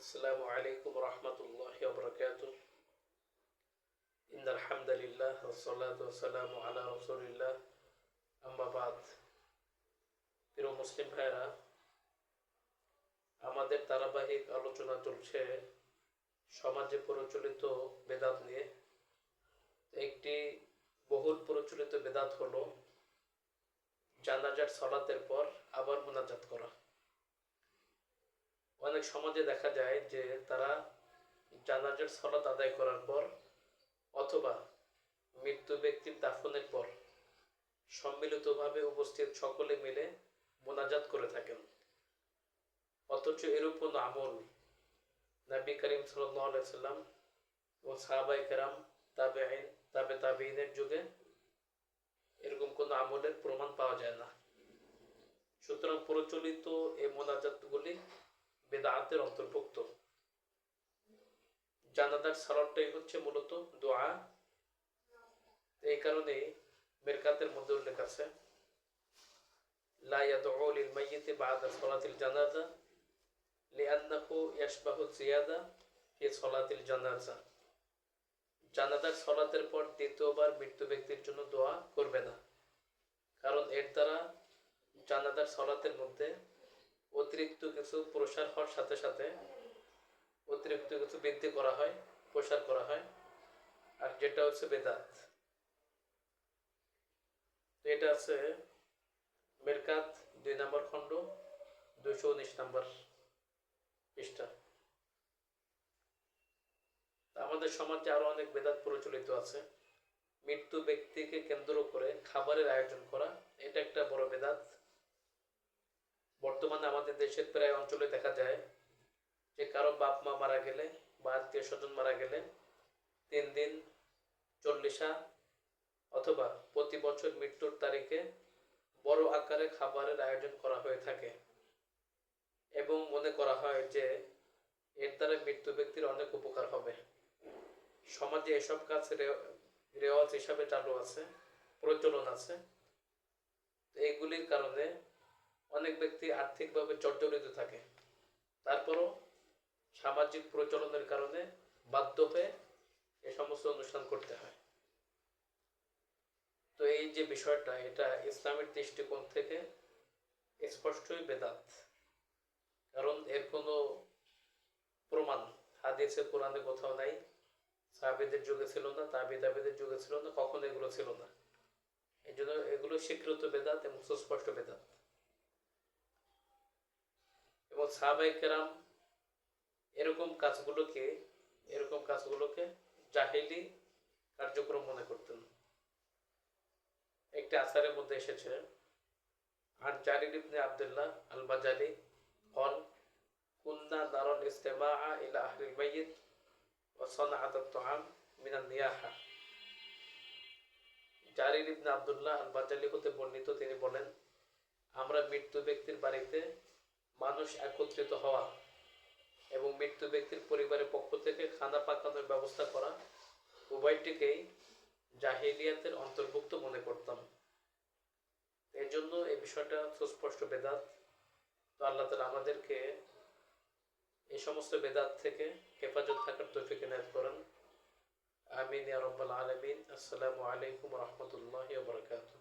السلام عليكم ورحمة الله وبركاته إن الحمد لله والصلاة والسلام على رسول الله أما بعد প্রিয় মুসলিম ভাইরা আমাদের ধারাবাহিক আলোচনা চলছে সমাজে প্রচলিত বেদাত নিয়ে একটি বহুল প্রচলিত বেদাত হলো জানাজার সলাতের পর আবার মোনাজাত করা অনেক সমাজে দেখা যায় যে তারা জানাজার সলাত আদায় করার পর অথবা মৃত্যু ব্যক্তির দাফনের পর সম্মিলিতভাবে উপস্থিত সকলে মিলে মোনাজাত করে থাকেন। অথচ এরূপ কোনো আমল নবী করিম সাল্লাম ও সাহাবাই কেরাম তাবে আইন তাবে তাবেইনের যুগে এরকম কোনো আমলের প্রমাণ পাওয়া যায় না। সুতরাং প্রচলিত এই মোনাজাতগুলি বেদাতের অন্তর্ভুক্ত। জানাদার সালাদটাই হচ্ছে মূলত দোয়া। এই কারণে বেরকাতের মধ্যে উল্লেখ আছে জানাজা জানাজা। পর দ্বিতীয়বার মৃত্যু ব্যক্তির জন্য দোয়া করবে না। কারণ এর দ্বারা জানাজার সলাতের মধ্যে অতিরিক্ত কিছু প্রসার হওয়ার সাথে সাথে অতিরিক্ত কিছু বৃদ্ধি করা হয়, প্রসার করা হয়। আর যেটা হচ্ছে বেদাত। এটা আছে মেরকাত দুই নম্বর খণ্ড, দুইশো উনিশ নম্বর পৃষ্ঠা। আমাদের সমাজে আরও অনেক বেদাত প্রচলিত আছে। মৃত্যু ব্যক্তিকে কেন্দ্র করে খাবারের আয়োজন করা, এটা একটা বড় বেদাত। বর্তমানে আমাদের দেশের প্রায় অঞ্চলে দেখা যায় যে কারও বাপ মা মারা গেলে বা আত্মীয় স্বজন মারা গেলে তিন দিন চল্লিশা অথবা প্রতি বছর মৃত্যুর তারিখে বড় আকারে খাবারের আয়োজন করা হয়ে থাকে। এবং মনে করা হয় যে এর দ্বারা মৃত্যু ব্যক্তির অনেক উপকার হবে। সমাজে এসব কাজ রেওয়াজ হিসাবে চালু আছে, প্রচলন আছে। এইগুলির কারণে অনেক ব্যক্তি আর্থিকভাবে জর্জরিত থাকে। তারপরও সামাজিক প্রচলনের কারণে বাধ্য হয়ে এ সমস্ত অনুষ্ঠান করতে হয়। তো এই যে বিষয়টা, এটা ইসলামের দৃষ্টিকোণ থেকে স্পষ্টই বেদাত। কারণ এর কোনো প্রমাণ হাদিসে, কোরআনে কোথাও নাই। সাহাবিদের যুগে ছিল না, তাবি তাবিদের যুগে ছিল না, কখনো এগুলো ছিল না। এই জন্য এগুলো স্বীকৃত বেদাত এবং সুস্পষ্ট বেদাত। সাহাবাইকেরাম এরকম কাজগুলোকে এরকম কাজগুলোকে জাহিলি কার্যক্রম মনে করতেন। একটি আসারের মধ্যে এসেছে আর জারির ইবনে আবদুল্লাহ আল বাজারি কল কুন্না নারল ইস্তেমা ইলা আহরিল মাইয়িত ও সানাআত আত-তাআম নিয়াহা। জারির ইবনে আবদুল্লাহ আল বাজালি হতে বর্ণিত তিনি বলেন, আমরা মৃত্যু ব্যক্তির বাড়িতে মানুষ একত্রিত হওয়া এবং মৃত্যু ব্যক্তির পরিবারের পক্ষ থেকে খানা পাকানোর ব্যবস্থা করা, উভয়টিকেই জাহিলিয়াতের অন্তর্ভুক্ত মনে করতাম। এর জন্য এই বিষয়টা সুস্পষ্ট বেদাত। তো আল্লাহ তালা আমাদেরকে এই সমস্ত বেদাত থেকে হেফাজত থাকার তৌফিক এনায়ত করেন। আমিন রব্বাল আলামিন। আসসালামু আলাইকুম রহমতুল্লাহ বরকাতুহ।